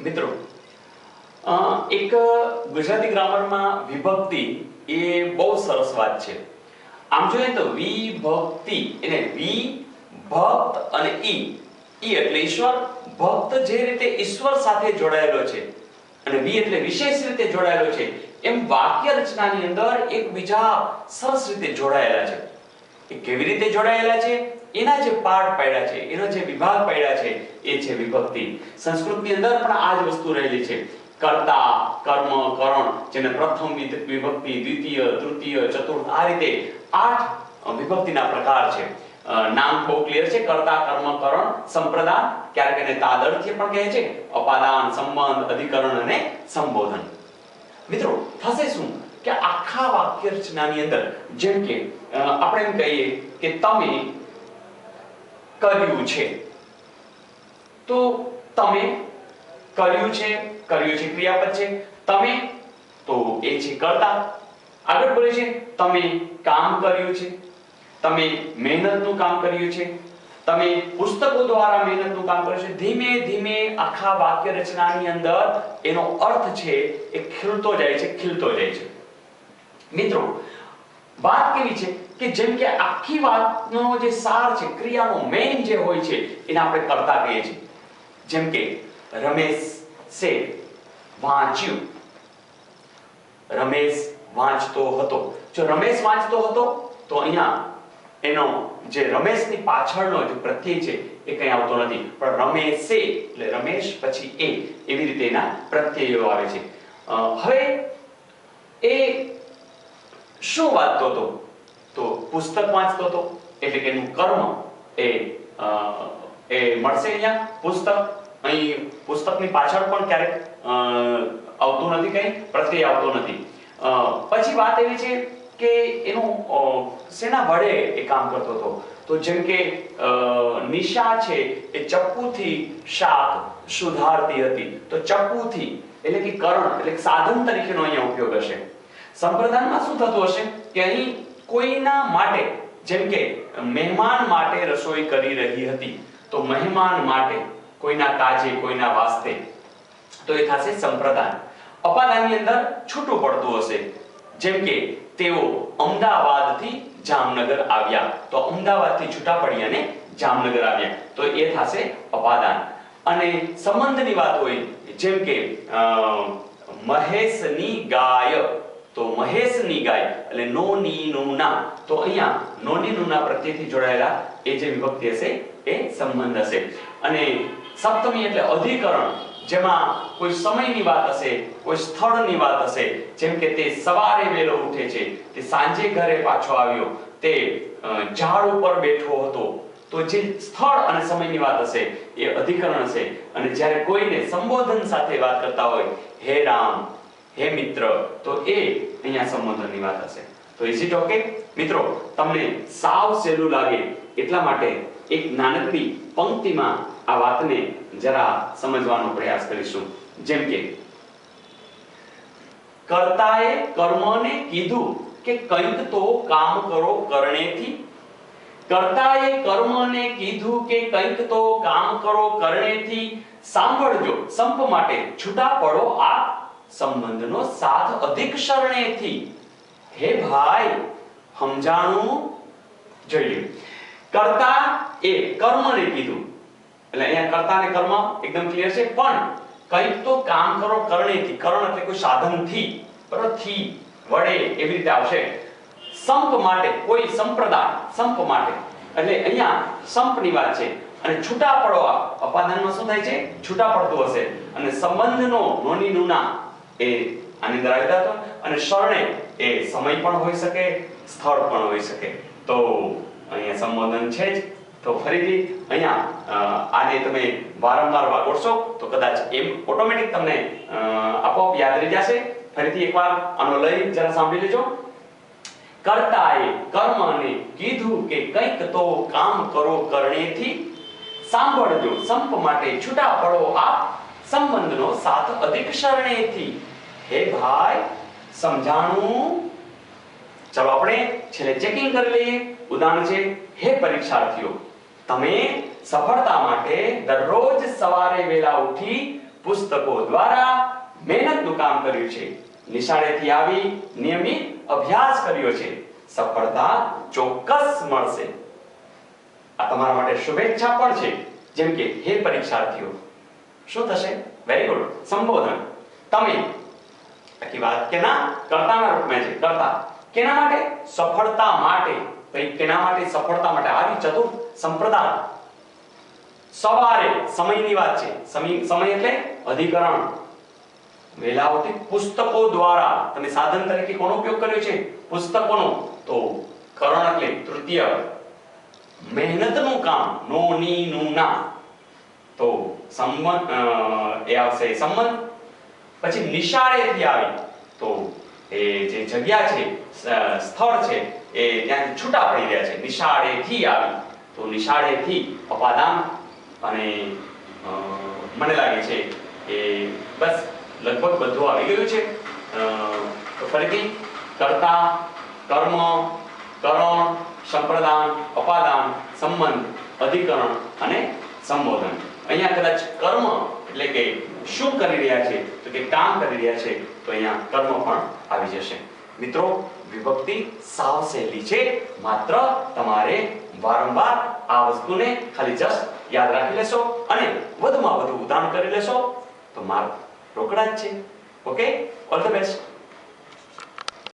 મિત્રો એક ગુજરાતી ગ્રામરમાં વિભક્તિ એ બહુ સરસ વાત છે. આમ જોઈએ તો વિભક્તિ એટલે વિ, ભક્ત અને ઈ. ઈ એટલે ઈશ્વર, ભક્ત જે રીતે ઈશ્વર સાથે જોડાયેલો છે અને વિ એટલે વિશેષ રીતે જોડાયેલો છે, એમ વાક્ય રચનાની અંદર એકબીજા સરસ રીતે જોડાયેલા છે. એ કેવી રીતે જોડાયેલા છે? એના જે પાર્ટ પાડ્યા છે, એનો જે વિભાગ પાડ્યા છે, એ છે વિભક્તિ. સંસ્કૃતની અંદર પણ આ જ વસ્તુ રહેલી છે. કર્તા, કર્મ, કરણ, જેને પ્રથમ વિભક્તિ, દ્વિતીય, તૃતીય, ચતુર્થ, આ રીતે આઠ વિભક્તિના પ્રકાર છે. નામ બહુ ક્લિયર છે. કર્તા, કર્મ, કરણ, સંપ્રદાન, ક્યારેક એને તાદર્થ્ય પણ કહે છે. અપાદાન, સંબંધ, અધિકરણ અને સંબોધન. મિત્રો, થશે શું? કે આખા વાક્ય રચનાની અંદર, જેમ કે આપણે એમ કહીએ કે તમે કર્યું છે. તો તમે કર્યું છે કર્યું છે ક્રિયાપદ છે. તમે તો એ છે કરતા. આગળ બોલે છે, તમે કામ કર્યું છે. તમે મહેનતનું કામ કર્યું છે. તમે પુસ્તકો દ્વારા મહેનતનું કામ કર્યું છે. ધીમે ધીમે આખા વાક્ય રચનાની અંદર એનો અર્થ છે એ ખીલતો જાય છે, ખીલતો જાય છે. મિત્રો વાત કેવી છે? કે જેમ કે આખી વાતનો જે સાર છે, ક્રિયાનો મેઇન જે હોય છે, એને આપણે કરતા કહીએ છીએ. જેમ કે રમેશ સે વાંચ્યું. રમેશ વાંચતો હતો. જો રમેશ વાંચતો હતો, તો અહીંયા એનો જે રમેશની પાછળનો જે પ્રત્યય છે, એ કંઈ આવતો નથી. પણ રમેશે એટલે રમેશ પછી એ, એવી રીતે એના પ્રત્યયો આવે છે. હવે એ શું વાંચતો હતો તો? પુસ્તક વાંચતો હતો એટલે કે એનું કર્મ એ એ મળશે અહીંયા પુસ્તક. અહીં પુસ્તકની પાછળ પણ ક્યારેક આવતું નથી કઈ, પ્રત્યય આવતો નથી. પછી વાત એવી છે કે એનું શેના વડે એ કામ કરતો હતો? તો જેમ કે નિશા છે એ ચપ્પુથી શાક સુધારતી હતી. તો ચપ્પુથી, એટલે કે કરણ, એટલે સાધન તરીકેનો અહીંયા ઉપયોગ હશે. સંપ્રદાનમાં શું થતું હશે? કે અહીં કોઈના માટે, જેમ કે મહેમાન માટે રસોઈ કરી રહી હતી, તો મહેમાન માટે કોઈના કાજે કોઈના વાસ્તે. તો એ થશે સંપ્રદાન અપાદાનની અંદર છૂટું પડતું હશે. જેમ કે તેઓ અમદાવાદથી જામનગર આવ્યા. તો અમદાવાદથી છૂટા પડી અને જામનગર આવ્યા. તો એ થશે અપાદાન અને સંબંધની વાત હોય, જેમ કે મહેશની ગાય તો મહેશની ગાય, એટલે નો ની નું ના તો અહીંયા નો ની નું ના પ્રત્યયથી જોડાયેલા એ જે વિભક્તિ હશે, એ સંબંધ હશે. અને સપ્તમી એટલે અધિકરણ, જેમાં કોઈ સમયની વાત હશે, કોઈ સ્થળની વાત હશે. જેમ કે તે સવારે વેલો ઉઠે છે, તે સાંજે ઘરે પાછો આવ્યો, તે ઝાડ ઉપર બેઠો હતો. તો જે સ્થળ અને સમયની વાત હશે, એ અધિકરણ હશે. અને જ્યારે કોઈને સંબોધન સાથે વાત કરતા હોય, હે રામ હે મિત્ર, તો એ અહીંયા સંબોધનની વાત હશે. તો ઇઝ ઇટ ઓકે મિત્રો, તમને સાવ સહેલું લાગે એટલા માટે એક નાનકડી પંક્તિમાં આ વાતને જરા સમજવાનો પ્રયાસ કરીશું. જેમ કે, કર્તાએ કર્મને કીધું કે કંઈક તો કામ કરો કરણેથી. કર્તાએ કર્મને કીધું કે કંઈક તો કામ કરો કરણેથી. સાંભળજો, સંપ માટે છૂટા પડો આ સંબંધનો સાથ અધિક શરણેથી. હે ભાઈ સમજાણું જોઈએ. કર્તા એ કર્મને કીધું. એટલે અહીંયા કર્તા ને કર્મ એકદમ ક્લિયર છે. પણ કંઈક તો કામ કરો કરણેથી. કરણ એટલે કોઈ સાધનથી. બરાબર? વડે એવી રીતે આવશે. સંપ માટે, કોઈ સંપ્રદાય, સંપ માટે. એટલે અહીંયા સંપની વાત છે. અને છૂટા પડવા અપાદાનમાં શું થાય છે? છૂટા પડતું હશે. અને સંબંધનો નોની નુના એ આની અંદર આવી જતો અને શરણે એ સમય પણ હોઈ શકે, સ્થળ પણ હોઈ શકે. તો અહીંયા સંબોધન છે જ. તો ફરીથી અહીંયા આને તમે વારંવાર વાગોડશો તો કદાચ એમ ઓટોમેટિક તમને આપોઆપ યાદ રહી જશે. ફરીથી એકવાર આનો લય જરા સાંભળી લેજો. કર્તાએ કર્મને કીધું કે કંઈક તો કામ કરો કરણેથી. સાંભળજો, સંપ માટે છૂટા પડો આ સંબંધનો સાથ અધિક શરણેથી. હે ભાઈ, સમજાણું? ચલો આપણે છેલ્લે ચેકિંગ કરી લઈએ. ઉદાહરણ છે, હે પરીક્ષાર્થીઓ, તમે સફળતા માટે દરરોજ સવારે વહેલા ઉઠી પુસ્તકો દ્વારા મહેનતનું કામ કર્યું છે. નિશાળેથી આવી નિયમિત અભ્યાસ કર્યો છે. સફળતા ચોક્કસ મળશે. આ તમારા માટે શુભેચ્છા પણ છે. જેમ કે, હે પરીક્ષાર્થીઓ શું થશે? વેરી ગુડ સંબોધન. તમે આખી વાત કેના? કર્તાના રૂપમાં છે. કર્તા. કેના માટે? સફળતા માટે. ભાઈ કેના માટે? સફળતા માટે. આવી ચતુર સંપ્રદાય. સવારે સમયની વાત છે. સમય સમય એટલે અધિકરણ. વહેલા પુસ્તકો દ્વારા. તમે સાધન તરીકે કોનો ઉપયોગ કર્યો છે? પુસ્તકોનો. તો કરણ એટલે તૃતીય. મહેનતનું કામ. ની, નું ના. તો અ, એ આવશે. સંમત પછી નિશાળેથી આવી. તો એ જે જગ્યા છે સ્થળ છે એ ત્યાંથી છૂટા પડી રહ્યા છે. નિશાળેથી આવી. તો નિશાળેથી અપાદાન અને મને લાગે છે કે બસ લગભગ બધું આવી ગયું છે. ફરીથી કર્તા કર્મ કરણ સંપ્રદાન અપાદાન સંબંધ અધિકરણ અને સંબોધન. અહીંયા કદાચ કર્મ એટલે કે શું કરી રહ્યા છે, તો કે કામ કરી રહ્યા છે, તો અહીંયા કર્મ પણ આવી જશે. મિત્રો, વિભક્તિ સાવ સહેલી છે, માત્ર તમારે વારંવાર આ વસ્તુને ખાલી જસ્ટ યાદ રાખી લેશો અને વધુમાં વધુ ઉદાહરણ કરી લેશો. તો માર્ક રોકડા જ છે. Okay all the best